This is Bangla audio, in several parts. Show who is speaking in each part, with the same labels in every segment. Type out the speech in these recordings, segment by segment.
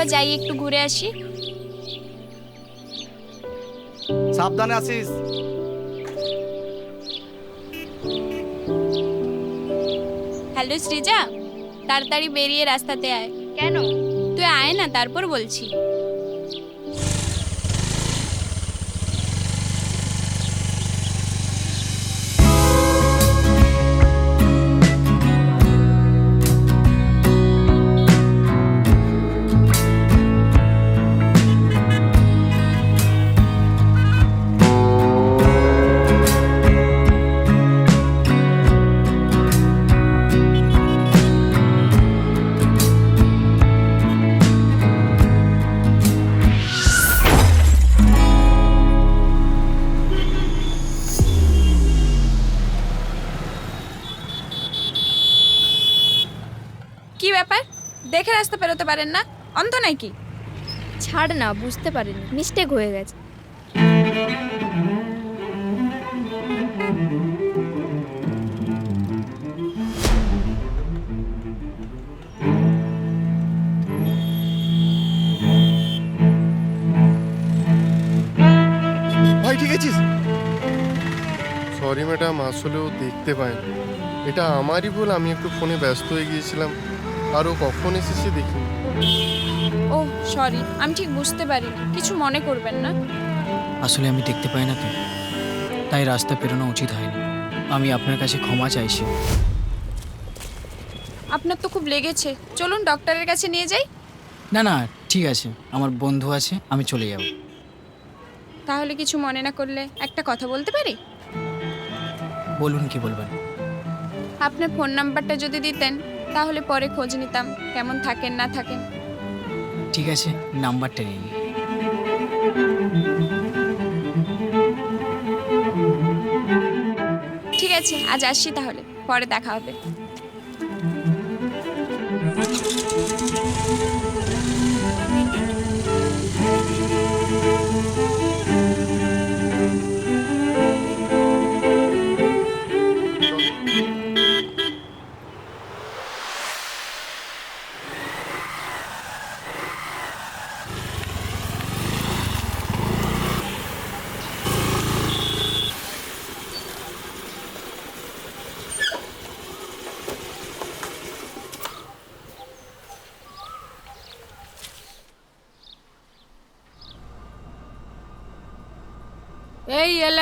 Speaker 1: বাবা যাই একটু ঘুরে আসি।
Speaker 2: সাবধানে আসিস
Speaker 1: হ্যালো সৃজা তাড়াতাড়ি বেরিয়ে রাস্তাতে আয়। কেন? তুই আয় না তারপর বলছি। রাস্তা পেরোতে পারেন না? অন্ত নাকি?
Speaker 3: ছাড় না বুঝতে পারিনি। মিস্টেক হয়ে গেছে।
Speaker 2: ভাই ঠিক আছিস?
Speaker 4: সরি ম্যাডাম আসলেও দেখতে পাইনি। এটা আমারই ভুল আমি একটু ফোনে ব্যস্ত হয়ে গিয়েছিলাম। আরও কখন এসেছে দেখি
Speaker 1: ও সরি আমি ঠিক বুঝতে পারিনি। কিছু মনে করবেন না।
Speaker 5: আসলে আমি দেখতে পাই না তো। তাই রাস্তা পেরোনো উচিত হয়নি। আমি আপনার কাছে ক্ষমা চাইছি।
Speaker 1: আপনার তো খুব লেগেছে। চলুন ডক্টরের কাছে নিয়ে যাই।
Speaker 5: না না ঠিক আছে। আমার বন্ধু আছে আমি চলে যাব।
Speaker 1: তাহলে কিছু মনে না করলে একটা কথা বলতে পারি?
Speaker 5: বলুন কি বলবেন?
Speaker 1: আপনার ফোন নাম্বারটা যদি দিতেন। তাহলে পরে খোঁজ নিতাম কেমন থাকেন না থাকেন।
Speaker 5: ঠিক আছে নাম্বারটা নিন।
Speaker 1: ঠিক আছে আজ আসছি তাহলে পরে দেখা হবে।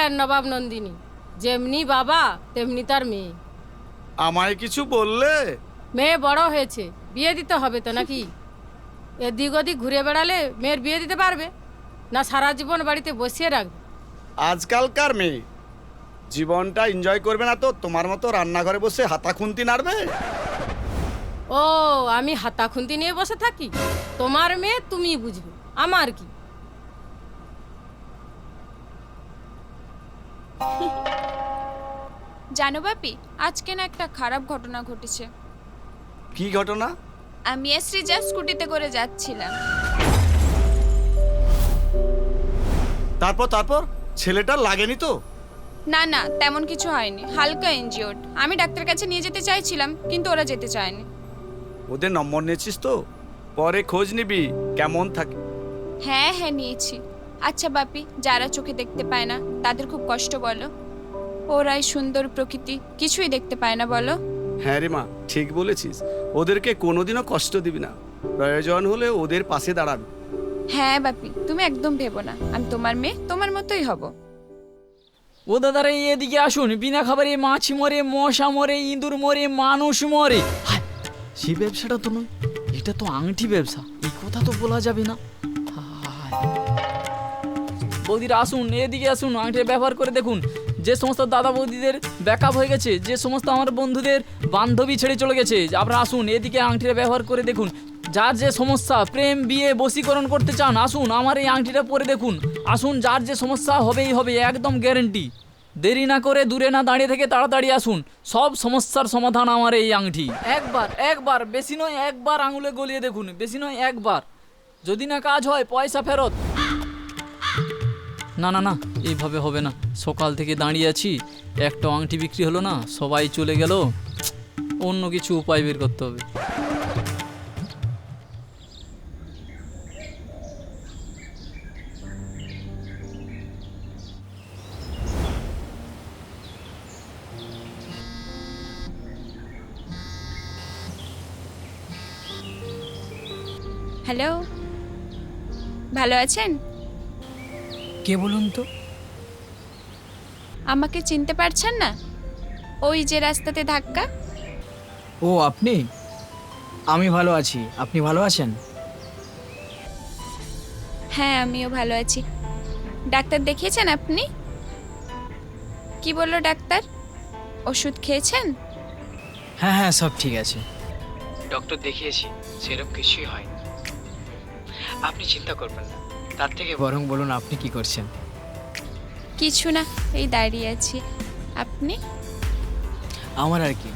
Speaker 6: এলেন নবাব নন্দিনী। যেমনি বাবা তেমনি তার মেয়ে।
Speaker 2: আমায় কিছু বললে?
Speaker 6: মেয়ে বড় হয়েছে বিয়ে দিতে হবে তো নাকি? এদিক ওদিক ঘুরে বেড়ালে মেয়ের বিয়ে দিতে পারবে না সারা জীবন বাড়িতে বসিয়ে রাখবে?
Speaker 2: আজকালকার মেয়ে। জীবনটা এনজয় করবে না তো তোমার মতো রান্নাঘরে বসে হাতা খুন্তি নাড়বে?
Speaker 6: ও আমি হাতা খুন্তি নিয়ে বসে থাকি? তোমার মেয়ে তুমি বুঝবে আমার কি?
Speaker 1: জানো বাপি আজকে না একটা খারাপ ঘটনা ঘটেছে।
Speaker 2: কি ঘটনা?
Speaker 1: আমি আর সৃজা স্কুটিতে করে যাচ্ছিলাম।
Speaker 2: তারপর তারপর? ছেলেটা লাগেনি তো?
Speaker 1: না না তেমন কিছু হয়নি। হালকা এনজিওড আমি ডাক্তার কাছে নিয়ে যেতে চাইছিলাম কিন্তু ওরা যেতে চায়নি।
Speaker 2: ওদের নম্বর নিয়েছিস তো? পরে খোঁজ নিবি কেমন থাকে।
Speaker 1: হ্যাঁ হ্যাঁ নিয়েছি। আচ্ছা বাপি যারা চোখে দেখতে পায় না তাদের খুব কষ্ট বলো। ওরাই সুন্দর প্রকৃতি কিছুই দেখতে পায় না বলো।
Speaker 2: হ্যাঁ রে মা ঠিক বলেছিস। ওদেরকে কোনোদিনও কষ্ট দিবি না। প্রয়োজন হলে ওদের পাশে দাঁড়াবি।
Speaker 1: হ্যাঁ বাপি তুমি একদম ভেবো না। আমি তোমার মেয়ে তোমার মতোই হব।
Speaker 7: ও দাদারা এদিকে আসুন। বিনা খাবারে মাছ মরে মশা মরে ইঁদুর মরে মানুষ মরে। সেই ব্যবসাটা তো নয় এটা তো আংটি ব্যবসা। এই কথা তো বলা যাবে না। হায়। বৌদিরা আসুন, এদিকে আসুন আংটিটা ব্যবহার করে দেখুন। যে সমস্ত দাদা বৌদিদের ব্যাকআপ হয়ে গেছে, যে সমস্ত আমার বন্ধুদের বান্ধবী ছেড়ে চলে গেছে, আপনারা আসুন, এদিকে আংটিটা ব্যবহার করে দেখুন। যার যে সমস্যা, প্রেম, বিয়ে, বশীকরণ করতে চান, আসুন, আমার এই আংটিটা পরে দেখুন। আসুন, যার যে সমস্যা, হবেই হবে, একদম গ্যারেন্টি দেরি না করে দূরে না দাঁড়িয়ে থেকে তাড়াতাড়ি আসুন, সব সমস্যার সমাধান আমার এই আংটি। একবার একবার, বেশি নয়, একবার আঙুলে গলিয়ে দেখুন, বেশি নয়, একবার। যদি না কাজ হয়, পয়সা ফেরত। না না না, এইভাবে হবে না। সকাল থেকে দাঁড়িয়ে আছি, একটা আংটি বিক্রি হলো না, সবাই চলে গেল। অন্য কিছু উপায় বের করতে হবে।
Speaker 1: হ্যালো, ভালো আছেন?
Speaker 5: কে বলুন তো?
Speaker 1: আমাকে চিনতে পারছেন না? ওই যে রাস্তাতে ধাক্কা।
Speaker 5: ও আপনি? আমি ভালো আছি। আপনি ভালো আছেন?
Speaker 1: হ্যাঁ আমিও ভালো আছি। ডাক্তার দেখিয়েছেন আপনি? কি বলল ডাক্তার? ওষুধ খেয়েছেন?
Speaker 5: হ্যাঁ হ্যাঁ সব ঠিক আছে। ডক্টর দেখিয়েছি সেরকম কিছুই হয়নি। আপনি চিন্তা করবেন না। তার থেকে বরং বলুন আপনি কি করছেন?
Speaker 1: কিছু না এই দাঁড়িয়ে আছি। আপনি?
Speaker 5: আমার আর কি।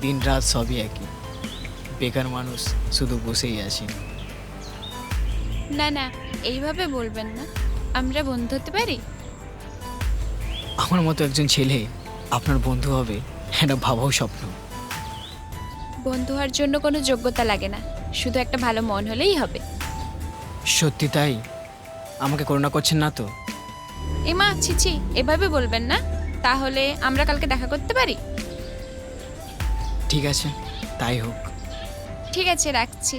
Speaker 5: দিন রাত সবই একই। বেকার মানুষ শুধু বসেই আছি।
Speaker 1: না না এইভাবে বলবেন না। আমরা বন্ধু হতে পারি?
Speaker 5: আমার মতো একজন ছেলে আপনার বন্ধু হবে এটা ভাবাও স্বপ্ন।
Speaker 1: বন্ধু হওয়ার জন্য কোনো যোগ্যতা লাগে না। শুধু একটা ভালো মন হলেই হবে।
Speaker 5: সত্যি তাই? আমাকে করুণা করছেন না তো?
Speaker 1: এমা ছিছি এভাবে বলবেন না। তাহলে আমরা কালকে দেখা করতে পারি?
Speaker 5: ঠিক আছে তাই হোক।
Speaker 1: ঠিক আছে রাখছি।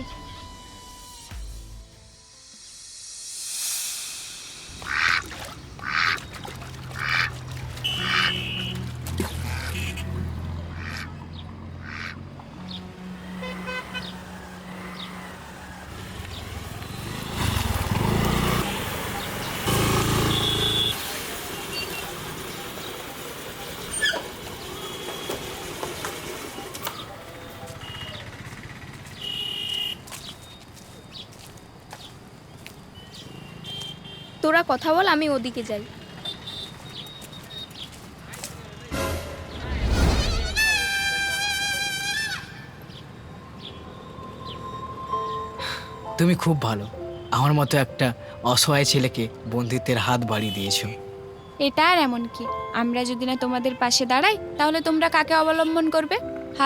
Speaker 3: তোরা কথা বল আমি ওদিকে যাই।
Speaker 5: তুমি খুব ভালো। আমার মতো একটা অসহায় ছেলেকে বন্ধুত্বের হাত বাড়িয়ে দিয়েছ।
Speaker 1: এটা আর এমন কি? আমরা যদি না তোমাদের পাশে দাঁড়াই তাহলে তোমরা কাকে অবলম্বন করবে?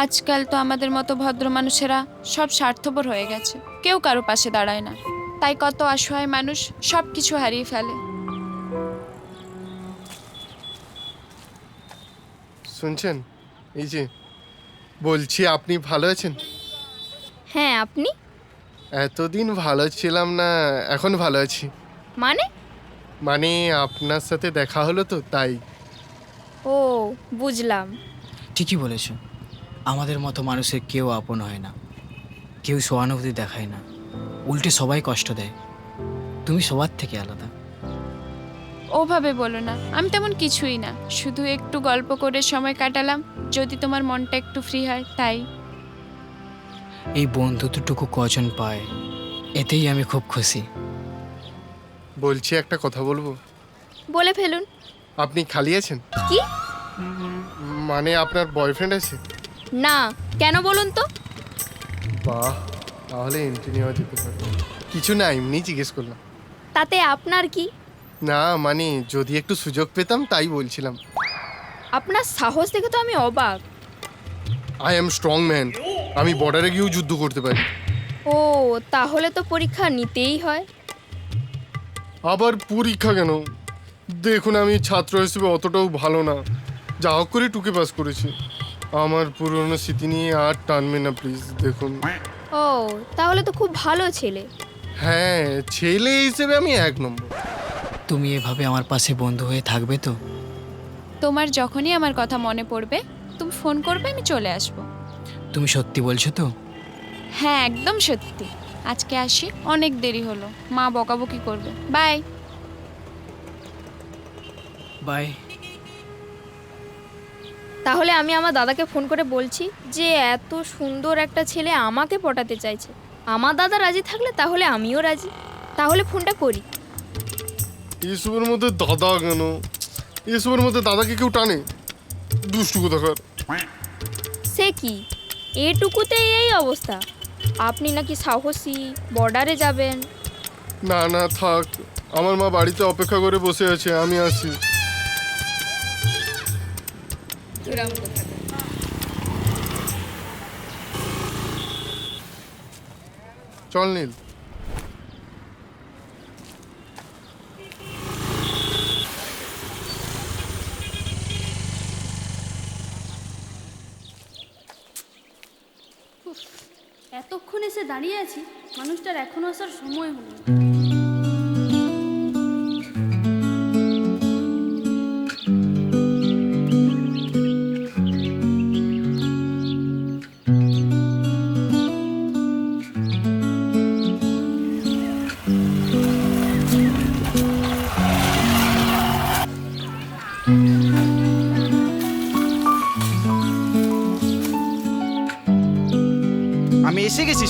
Speaker 1: আজকাল তো আমাদের মতো ভদ্র মানুষেরা সব স্বার্থপর হয়ে গেছে। কেউ কারও পাশে দাঁড়ায় না। তাই কত অসহায় মানুষ সব কিছু হারিয়ে ফেলে।
Speaker 4: শুনছেন? এই যে বলছি আপনি ভালো আছেন?
Speaker 3: হ্যাঁ আপনি?
Speaker 4: এতদিন ভালো ছিলাম না এখন ভালো আছি।
Speaker 3: মানে?
Speaker 4: মানে আপনার সাথে দেখা হলো তো তাই।
Speaker 3: ও বুঝলাম।
Speaker 5: ঠিকই বলেছ। আমাদের মতো মানুষের কেউ আপন হয় না। কেউ সহানুভূতি দেখায় না। উল্টে সবাই কষ্ট দেয়। তুমি সবার থেকে আলাদা।
Speaker 1: ওভাবে বলো না আমি তেমন কিছুই না। শুধু একটু গল্প করে সময় কাটালাম যদি তোমার মনটা একটু ফ্রি হয় তাই।
Speaker 5: এই বন্ধুত্বটুকু কজন পায় এতেই আমি খুব খুশি।
Speaker 4: বলছি একটা কথা বলব?
Speaker 3: বলে ফেলুন।
Speaker 4: আপনি খালি আছেন?
Speaker 3: কি?
Speaker 4: মানে আপনার বয়ফ্রেন্ড আছে?
Speaker 3: না কেন বলুন তো?
Speaker 4: বাহ। তাহলে এন্ট্রি নেওয়া যেতে পারে। কিছু না এমনি জিজ্ঞেস করলাম।
Speaker 3: তাতে আপনার কি?
Speaker 4: না মানে যদি একটু সুযোগ পেতাম তাই বলছিলাম।
Speaker 3: আপনার সাহস দেখে তো আমি অবাক।
Speaker 4: আই এম স্ট্রং ম্যান আমি বর্ডারে গিয়েও যুদ্ধ করতে পারি।
Speaker 3: ও তাহলে তো পরীক্ষা নিতেই হয়।
Speaker 4: আবার পরীক্ষা কেন? দেখুন আমি ছাত্র হিসেবে অতটাও ভালো না। যা হোক করে টুকে পাস করেছি। আমার পুরনো স্মৃতি নিয়ে আর টানবে না প্লিজ দেখুন।
Speaker 3: ও তাহলে তো খুব ভালো ছেলে।
Speaker 4: হ্যাঁ ছেলে হিসেবে আমি এক নম্বর।
Speaker 5: তুমি এভাবে আমার পাশে বন্ধু হয়ে থাকবে তো?
Speaker 1: তোমার যখনই আমার কথা মনে পড়বে তুমি ফোন করবে আমি চলে আসব।
Speaker 5: তুমি সত্যি বলছো তো?
Speaker 1: হ্যাঁ একদম সত্যি। আজকে আসি অনেক দেরি হলো। মা বকাবকি করবে। বাই।
Speaker 5: বাই।
Speaker 3: তাহলে আমি আমার দাদাকে ফোন করে বলছি যে এত সুন্দর একটা ছেলে আমাকে পটাতে চাইছে। আমার দাদা রাজি থাকলে তাহলে আমিও রাজি। তাহলে ফোনটা করি।
Speaker 4: এসবের মধ্যে দাদা কেন? এসবের মধ্যে দাদাকে কেউ টানে? দুষ্টু কোথাকার
Speaker 3: সে কি? এটুকুতে এই অবস্থা। আপনি নাকি সাহসী বর্ডারে যাবেন।
Speaker 4: না না থাক। আমার মা বাড়িতে অপেক্ষা করে বসে আছে আমি আসি কোথায়? চল নীল।
Speaker 8: এতক্ষণ এসে দাঁড়িয়ে আছি মানুষটার এখনও আসার সময় হলো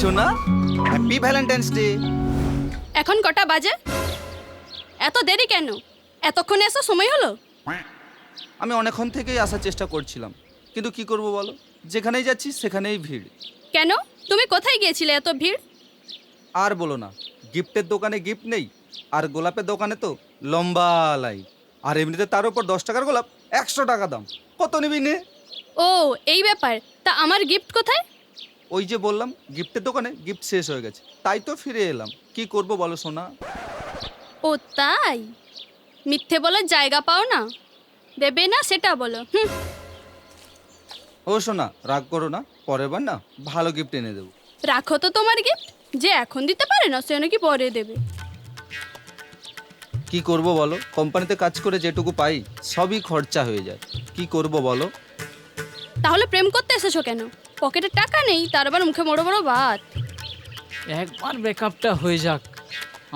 Speaker 9: সোনা? হ্যাপি ভ্যালেন্টাইন্স ডে
Speaker 8: এখন কটা বাজে? এত দেরি কেন? এতক্ষণে আসার সময় হলো?
Speaker 9: আমি অনেকক্ষণ থেকেই আসার চেষ্টা করছিলাম। কিন্তু কি করব বলো? যেখানেই যাচ্ছি সেখানেই ভিড়।
Speaker 8: কেন? তুমি কোথায় গিয়েছিলে এত ভিড়?
Speaker 9: আর বলো না গিফটের দোকানে গিফট নেই আর গোলাপের দোকানে তো লম্বা লাই। আর এমনিতে তার উপর দশ টাকার গোলাপ একশো টাকা দাম। কত নিবি নে?
Speaker 8: ও এই ব্যাপার। তা আমার গিফট কোথায়?
Speaker 9: ওই যে বললাম গিফটের দোকানে গিফট শেষ হয়ে গেছে। তাই তো ফিরে এলাম। কি করব বলো সোনা?
Speaker 8: ও তাই? মিথ্যে বলার জায়গা পাও না? দেবে না সেটা বলো হুম।
Speaker 9: ও সোনা রাগ করো না পরের বার না ভালো গিফট এনে দেবো।
Speaker 8: রাখো তো তোমার গিফট যে এখন দিতে পারে না সে নাকি পরে দেবে।
Speaker 9: কি করব বলো? কোম্পানিতে কাজ করে যেটুকু পাই সবই খরচা হয়ে যায়। কি করব বলো?
Speaker 8: তাহলে প্রেম করতে এসেছ কেন? পকেটে টাকা নেই তার আবার মুখে বড় বড় ভাত
Speaker 7: একবার ব্রেকআপটা হয়ে যাক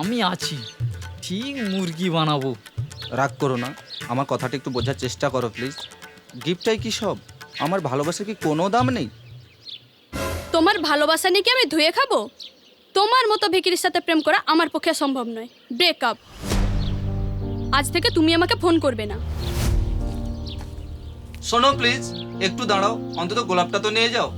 Speaker 7: আমি আছি। ঠিক মুরগি বানাবো।
Speaker 9: রাগ করো না আমার কথাটা একটু বোঝার চেষ্টা করো প্লিজ গিফটটাই কি সব? আমার ভালোবাসার কি কোনো দাম নেই?
Speaker 8: তোমার ভালোবাসা নিয়ে কি আমি ধুয়ে খাব? তোমার মতো ভিকিরির সাথে প্রেম করা আমার পক্ষে সম্ভব নয়। ব্রেকআপ। আজ থেকে তুমি আমাকে ফোন করবে না।
Speaker 9: শোনো প্লিজ একটু দাঁড়াও অন্তত গোলাপটা তো নিয়ে যাও।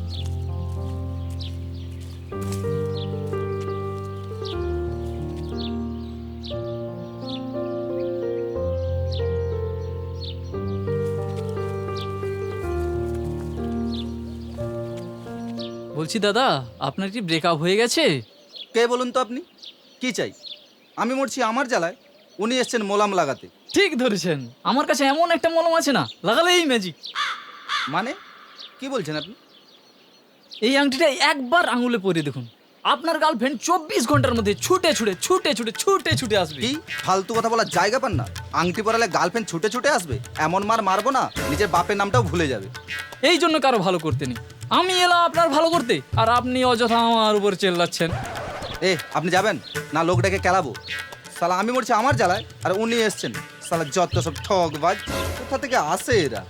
Speaker 7: বলছি দাদা আপনার কি ব্রেকআপ হয়ে গেছে?
Speaker 9: কে বলুন তো আপনি? কি চাই? আমি মরছি আমার জ্বালায়। উনি এসছেন মোলাম লাগাতে।
Speaker 7: ঠিক ধরেছেন। আমার কাছে এমন একটা মলম আছে না লাগালেই ম্যাজিক
Speaker 9: মানে? কি বলছেন আপনি?
Speaker 7: এই আংটিটা একবার আঙুলে পরে দেখুন। আপনার গার্লফ্রেন্ড চব্বিশ ঘণ্টার মধ্যে ছুটে ছুটে ছুটে ছুটে ছুটে ছুটে আসবে।
Speaker 9: কি? ফালতু কথা বলার জায়গা পান না। আংটি পরালে গার্লফ্রেন্ড ছুটে ছুটে আসবে। এমন মার মারবো না নিজের বাপের নামটাও ভুলে যাবে।
Speaker 7: এই জন্য কারও ভালো করতে নেই। আমি এলাম আপনার ভালো করতে আর আপনি অযথা আমার উপর চেল্লাচ্ছেন।
Speaker 9: এ আপনি যাবেন? না লোক ডেকে কেলাবো। সালা, আমি মরছি আমার জ্বালায়, আর উনি এসছেন। সালা, যত সব ঠক বাজ কোথা থেকে আসে এরা?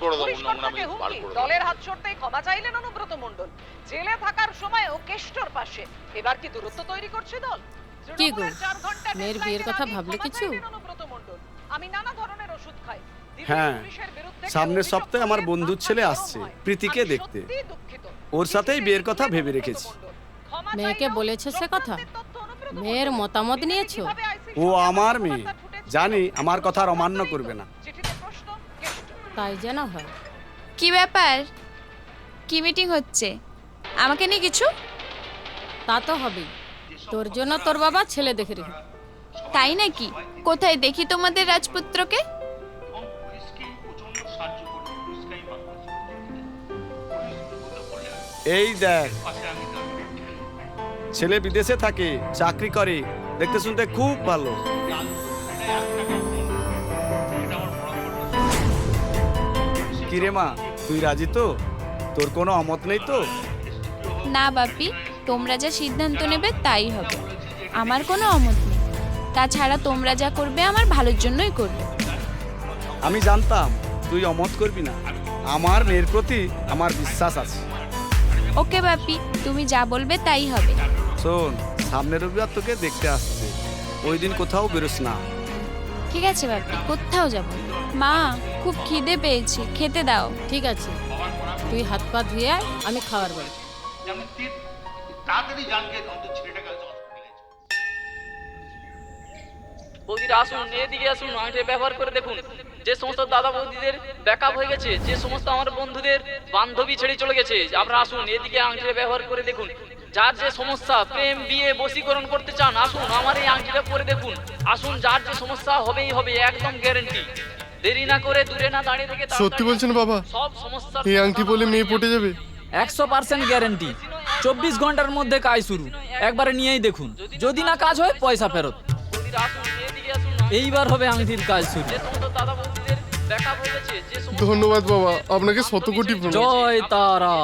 Speaker 10: করে দেবো, নোংরামি বার করে
Speaker 11: দলের হাত ছড়তেই ক্ষমা চাইলেন অনুব্রত মণ্ডল জেলে থাকার সময়ও কেষ্টর পাশে এবার কি দূরত্ব তৈরি করছে দল
Speaker 6: কি গো? মেয়ের বিয়ের কথা ভাবলে কিছু?
Speaker 11: অনুব্রত মণ্ডল। আমি নানা ধরনের ওষুধ খাই
Speaker 2: হ্যাঁ, সামনের সপ্তাহে আমার বন্ধুর ছেলে আসছে। প্রীতিকে দেখতে। ওর সাথেই বিয়ের কথা ভেবে রেখেছি।
Speaker 6: মেয়েকে বলেছে সে কথা? মেয়ের মতামত নিয়েছো?
Speaker 2: ও আমার মেয়ে জানি আমার
Speaker 11: কথা
Speaker 2: অমান্য করবে না
Speaker 6: তাই যেন হয়।
Speaker 1: কি ব্যাপার? কি মিটিং হচ্ছে? আমাকে নিয়ে কিছু?
Speaker 6: তা তো হবেই। তোর জন্য তোর বাবা ছেলে দেখে রেখে
Speaker 1: তাই নাকি? কোথায় দেখি তোমাদের রাজপুত্রকে?
Speaker 2: এই দেখ ছেলে বিদেশে থাকে চাকরি করে দেখতে শুনতে খুব ভালো। কিরে মা তুই রাজি তো? তোর কোনো অমত নেই তো?
Speaker 1: না বাপি তোমরা যা সিদ্ধান্ত নেবে তাই হবে। আমার কোনো অমত নেই। তাছাড়া তোমরা যা করবে আমার ভালোর জন্যই করবে।
Speaker 2: আমি জানতাম তুই অমত করবি না। আমার মেয়ের প্রতি আমার বিশ্বাস আছে।
Speaker 1: ওকে বাপি তুমি যা বলবে তাই হবে।
Speaker 2: শোন সামনের রবিবার তোকে দেখতে আসছে। ওই দিন কোথাও বেরোস না।
Speaker 1: ঠিক আছে বাপি কোথাও যাব মা খুব খিদে পেয়েছে খেতে দাও।
Speaker 6: ঠিক আছে। তুই হাত পা ধুয়ে আয়, আমি খাবার বলি
Speaker 10: তাড়াতাড়ি জানকে অন্তত ছেলেটাকে
Speaker 7: বৌদিরা আসুন এদিকে আসুন আংটি ব্যবহার করে দেখুন। যে সমস্ত দাদা বৌদিদের ব্যাকআপ হয়ে গেছে যে সমস্ত আমার বন্ধুদের বান্ধবী ছেড়ে চলে গেছে আপনারা আসুন এদিকে আংটিটা ব্যবহার করে দেখুন। যার যে সমস্যা প্রেম বিয়ে বশীকরণ করতে চান আসুন আমার এই আংটিটা পরে দেখুন। আসুন যার যে সমস্যা হবেই হবে একদম গ্যারেন্টি দেরি না করে দূরে না দাঁড়িয়ে থেকে
Speaker 4: সত্যি বলছেন বাবা?
Speaker 7: সব সমস্যা
Speaker 4: এই আংটি বলে মেয়ে পটে যাবে?
Speaker 7: একশো পার্সেন্ট গ্যারেন্টি চব্বিশ ঘণ্টার মধ্যে কাজ শুরু। একবারে নিয়েই দেখুন। যদি না কাজ হয় পয়সা ফেরত। এইবার হবে আংটির কাজ শুরু।
Speaker 4: ধন্যবাদ বাবা আপনাকে শত কোটি প্রণাম।
Speaker 7: জয় তারা।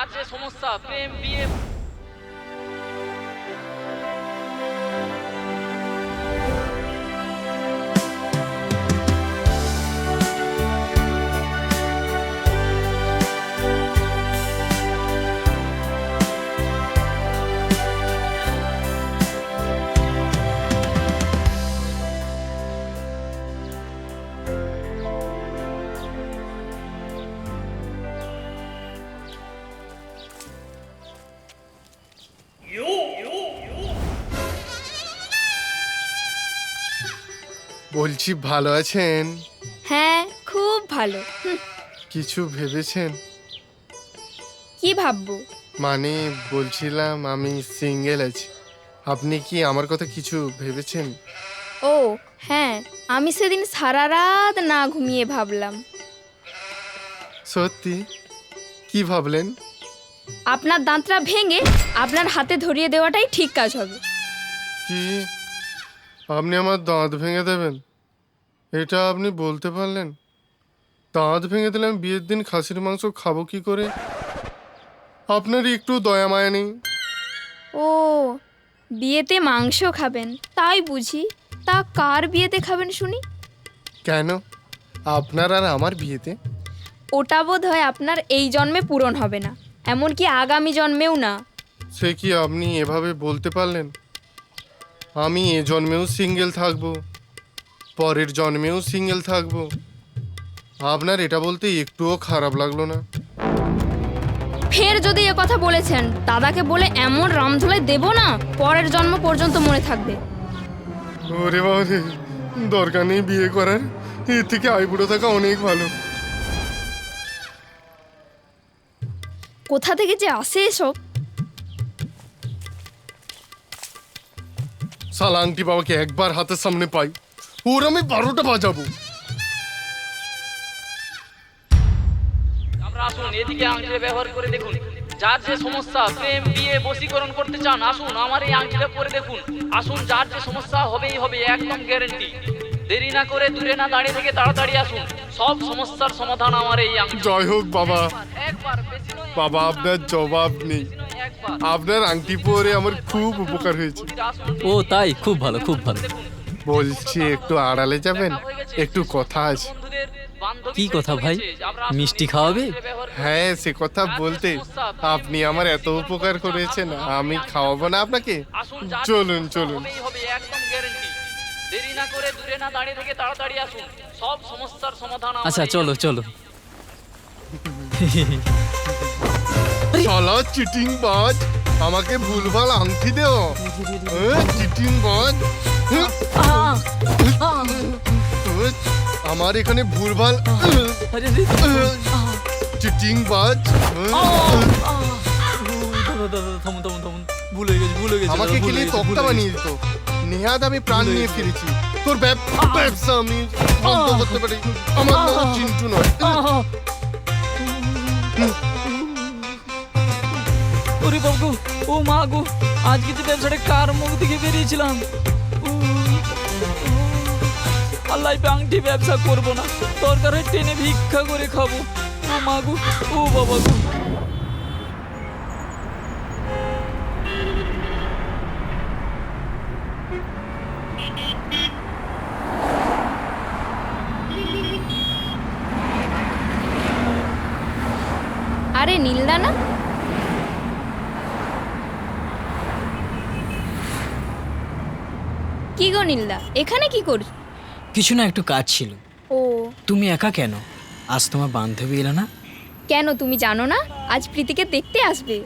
Speaker 7: যার যে সমস্যা প্রেম বিয়ে
Speaker 4: বলছি ভালো আছেন?
Speaker 3: হ্যাঁ খুব ভালো।
Speaker 4: কিছু ভেবেছেন?
Speaker 3: কি ভাববো?
Speaker 4: মানে বলছিলাম আমি সিঙ্গেল আছি। আপনি কি আমার কথা কিছু ভেবেছেন?
Speaker 3: ও হ্যাঁ আমি সেদিন সারা রাত না ঘুমিয়ে ভাবলাম।
Speaker 4: সত্যি? কি ভাবলেন?
Speaker 3: আপনার দাঁতটা ভেঙে আপনার হাতে ধরিয়ে দেওয়াটাই ঠিক কাজ হবে।
Speaker 4: কি? আপনি আমার দাঁত ভেঙে দেবেন? এটা আপনি বলতে পারলেন? দাঁত ভেঙে দিলে আমি বিয়ের দিন খাসির মাংস খাব কি করে? আপনার একটু দয়া মায়া নেই।
Speaker 3: ও বিয়েতে মাংস খাবেন তাই বুঝি। তা কার বিয়েতে খাবেন শুনি?
Speaker 4: কেন? আপনার আর আমার বিয়েতে?
Speaker 3: ওটা বোধ হয় আপনার এই জন্মে পূরণ হবে না এমনকি আগামী জন্মেও না।
Speaker 4: সে কি আপনি এভাবে বলতে পারলেন? আমি এ জন্মেও সিঙ্গেল থাকব। পরের জন্মেও সিঙ্গেল থাকব। আপনার এটা বলতে একটুও খারাপ লাগল না।
Speaker 3: ফের যদি এ কথা বলেছেন দাদাকে বলে এমন রামধুলাই দেব না পরের জন্ম পর্যন্ত মনে থাকবে।
Speaker 4: ওরে বাবারে দরকার নেই বিয়ে করার এর থেকে আইবুড়ো থাকা অনেক ভালো।
Speaker 3: কোথা থেকে যে আসে এসব?
Speaker 4: সালা আংটি বাবাকে একবার হাতের সামনে পাই। ওর আমি বারোটা বাজাবো
Speaker 7: আমরা আসুন এদিকে আংটিটা ব্যবহার করে দেখুন। যার যে সমস্যা প্রেম বিয়ে বশীকরণ করতে চান আসুন আমার এই আংটিটা পরে দেখুন। আসুন যার যে সমস্যা হবেই হবে একদম গ্যারেন্টি দেরি না করে দূরে না দাঁড়িয়ে থেকে তাড়াতাড়ি আসুন। সব সমস্যার সমাধান আমার এই আংটি।
Speaker 4: জয় হোক বাবা।
Speaker 7: একবার বেশি নয়
Speaker 4: বাবা আপনার জবাব নেই।
Speaker 7: একবার।
Speaker 4: আপনার আংটি পরে আমার খুব উপকার হয়েছে।
Speaker 7: ও তাই? খুব ভালো খুব ভালো।
Speaker 4: বলছি একটু আড়ালে যাবেন? একটু কথা আছে।
Speaker 7: কি কথা ভাই? মিষ্টি খাওয়াবে?
Speaker 4: হ্যাঁ সে কথা বলতে। আপনি আমার এত উপকার করেছেন আমি খাওয়াবো না আপনাকে? চলুন চলুন।
Speaker 7: দেরি না করে দূরে না দাঁড়িয়ে থেকে তাড়াতাড়ি আসুন। সব সমস্যার সমাধান আচ্ছা চলো চলো
Speaker 4: চলো। চিটিং বাজ আমাকে ভুলভাল আংটি দেও। চিটিং বাজ আমার এখানে ভুলভাল চিটিং বাজ
Speaker 7: থামুন থামুন থামুন ভুলে গেছি ভুলে গেছি
Speaker 4: আমাকে তক্তা বানিয়ে দিত। নেহাদ আমি প্রাণ নিয়ে ফিরেছি। তোর ব্যব- ব্যবসা আমি বন্ধ করতে পারি। আমার চিন্টু নয়।
Speaker 7: ওরে বাবু? ও মা গো আজকে যে ব্যবসাটা কার মুখ থেকে বেরিয়েছিলাম? আল্লাহ আংটি ব্যবসা করব না, দরকার হয় টেনে ভিক্ষা করে খাব। ও মা গো, ও বাবা গো
Speaker 3: আরে নীলদা না কি গো নীলদা? এখানে কি করছ
Speaker 5: কিছু না একটু কাজ ছিল।
Speaker 3: ও।
Speaker 5: তুমি একা কেন? আজ তোমার বান্ধবী এলো না?
Speaker 3: কেন তুমি জানো না? আজ প্রীতিকে দেখতে আসবে।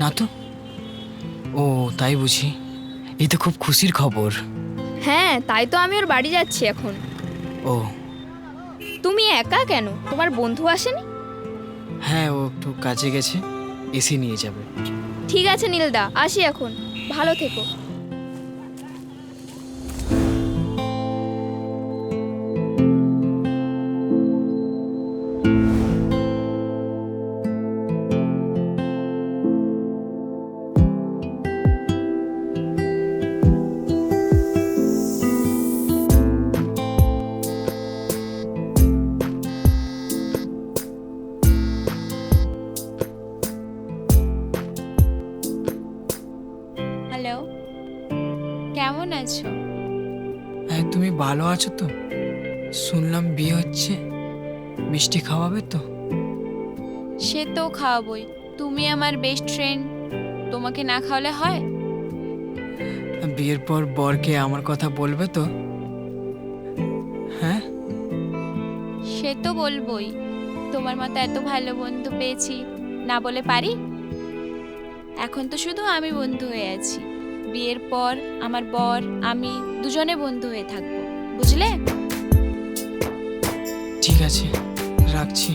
Speaker 5: না তো। ও তাই বুঝি। এই তো খুব খুশির খবর।
Speaker 3: হ্যাঁ তাই তো আমি ওর বাড়ি যাচ্ছি এখন।
Speaker 5: ও।
Speaker 3: তুমি একা কেন? তোমার বন্ধু আসেনি?
Speaker 5: হ্যাঁ ও একটু কাজে গেছে। এসি নিয়ে যাবে।
Speaker 3: ঠিক আছে নীলদা আসি এখন। ভালো থেকো।
Speaker 1: আছো?
Speaker 5: হ্যাঁ তুমি ভালো আছো তো? শুনলাম বিয়ে হচ্ছে। মিষ্টি খাওয়াবে তো?
Speaker 1: সে তো খাওয়াবই। তুমি আমার বেস্ট ফ্রেন্ড তোমাকে না খাওয়ালে হয়?
Speaker 5: বিয়ের পর বরকে আমার কথা বলবে তো? হ্যাঁ?
Speaker 1: সে তো বলবোই। তোমার মতো এত ভালো বন্ধু পেয়েছি। না বলে পারি? এখন তো শুধু আমি বন্ধু হয়ে আছি। বিয়ের পর আমার বর আমি দুজনে বন্ধু হয়ে থাকব। বুঝলে?
Speaker 5: ঠিক আছে রাখছি।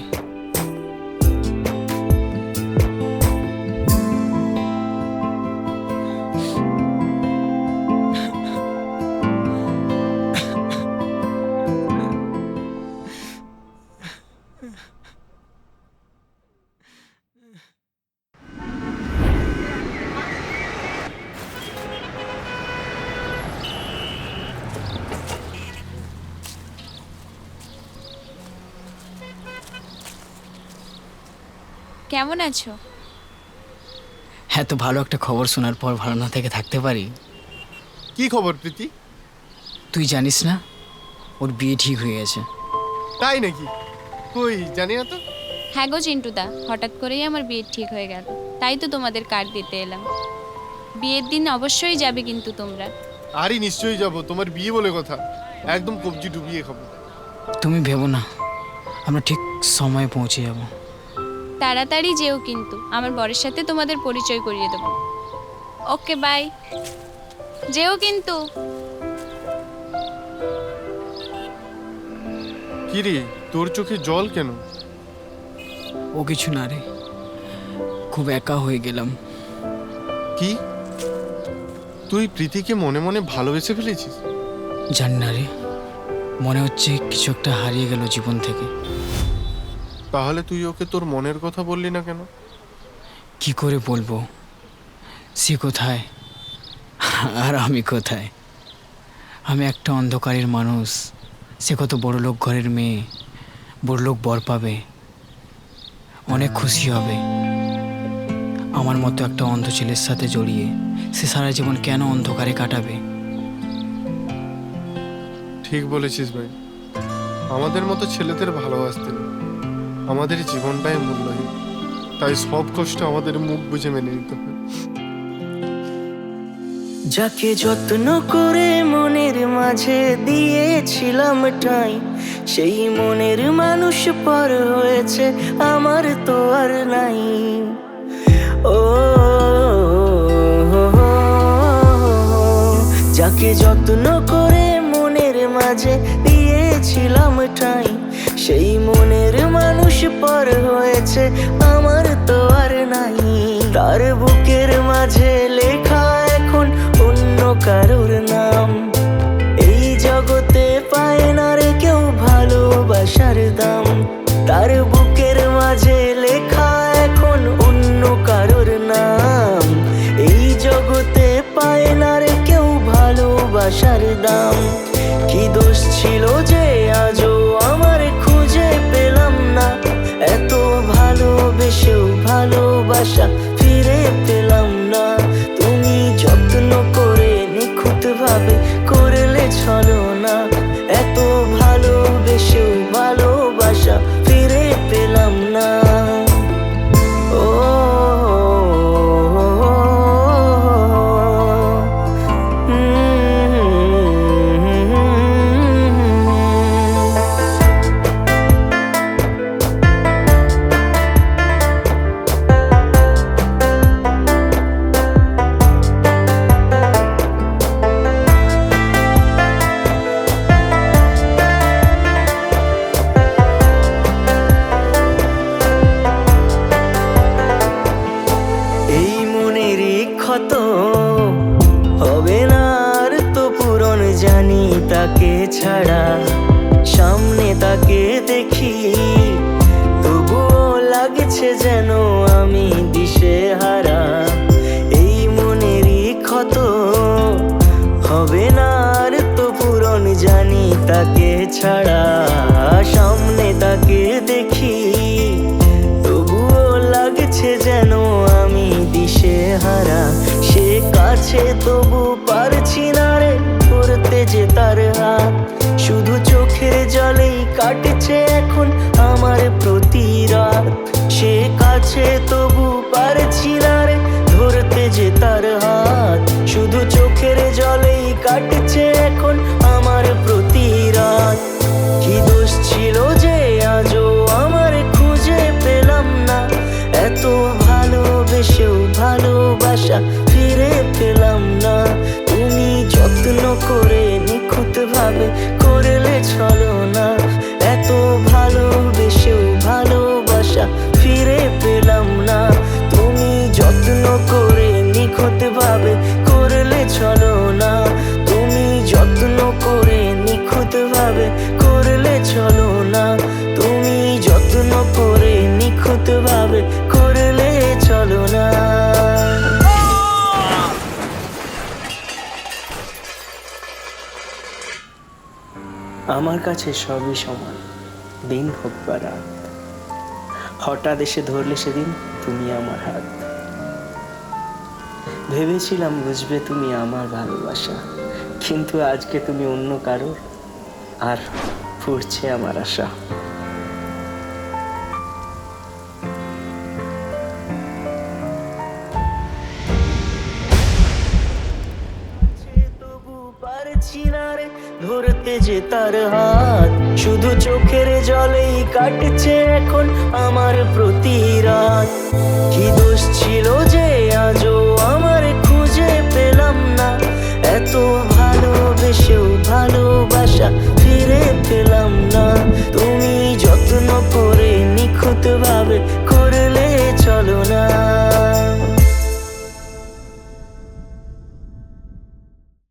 Speaker 1: কেমন আছো?
Speaker 5: হ্যাঁ তো ভালো একটা খবর শোনার পর ভালো না থেকে থাকতে পারি।
Speaker 4: কি খবর প্রীতি?
Speaker 5: তুই জানিস না? ওর বিয়ে ঠিক হয়ে গেছে।
Speaker 4: তাই নাকি? কই জানি না তো।
Speaker 1: হ্যাঁ গো চিন্টুদা হঠাৎ করেই আমার বিয়ে ঠিক হয়ে গেল। তাই তো তোমাদের কার্ড দিতে এলাম। বিয়ের দিন অবশ্যই যাবে কিন্তু তোমরা।
Speaker 4: আরই নিশ্চয়ই যাব। তোমার বিয়ে বলে কথা। একদম কবজি ডুবিয়ে খাব।
Speaker 5: তুমি ভেবো না। আমরা ঠিক সময়ে পৌঁছে যাব।
Speaker 1: তাড়াতাড়ি যেও কিন্তু। আমার বরের সাথে তোমাদের পরিচয় করিয়ে দেবো। Okay bye. যেও কিন্তু।
Speaker 4: কি রে তোর চোখে জল কেন?
Speaker 5: ও কিছু না রে। খুব একা হয়ে গেলাম।
Speaker 4: কি? তুই প্রীতিকে মনে মনে ভালোবেসে ফেলেছিস?
Speaker 5: জানি না রে। মনে হচ্ছে কিছু একটা হারিয়ে গেল জীবন থেকে।
Speaker 4: তাহলে তুই ওকে তোর মনের কথা বললি না কেন?
Speaker 5: কি করে বলব? সে কোথায়? আর আমি কোথায়? আমি একটা অন্ধকারের মানুষ। সে কত বড় লোক ঘরের মেয়ে। বড় লোক বর পাবে। অনেক খুশি হবে। আমার মতো একটা অন্ধ ছেলের সাথে জড়িয়ে সে সারা জীবন কেন অন্ধকারে কাটাবে?
Speaker 4: ঠিক বলেছিস ভাই। আমাদের মতো ছেলেদের ভালোবাসতে নেই। আমাদের জীবনটাই মূল্যহীন। তাই সব কষ্ট আমাদের মুখ বুঝে মেনে নিতে হয়
Speaker 12: যাকে যত্ন করে মনের মাঝে দিয়েছিলাম ঠাই সেই মনের মানুষ পর হয়েছে আমার তো আর নাই। ও, যাকে যত্ন করে মনের মাঝে দিয়েছিলাম ঠাই সেই মনের মানুষ পর হয়েছে, আমার তো আর নাই। তার বুকের মাঝে লেখা এখন অন্য কারোর নাম। এই জগতে পায় না রে কেউ ভালোবাসার দাম। তার বুকের মাঝে লেখা এখন অন্য কারোর নাম। এই জগতে পায় না রে কেউ ভালোবাসার দাম। কি দোষ ছিল আমার কাছে সবই সমান। দিন হোক বা রাত। হঠাৎ এসে ধরলে সেদিন তুমি আমার হাত। ভেবেছিলাম বুঝবে তুমি আমার ভালোবাসা, কিন্তু আজকে তুমি অন্য কারোর, আর ফুরছে আমার আশা। আমার হাত। শুধু চোখের জলেই কাটছে এখন আমার প্রতি রাত কি দোষ ছিল যে আজও আমার খুঁজে পেলাম না? এত ভালোবেসেও ভালোবাসা ফিরে পেলাম না। তুমি যত্ন করে নিখুঁত ভাবে করলে চলো না।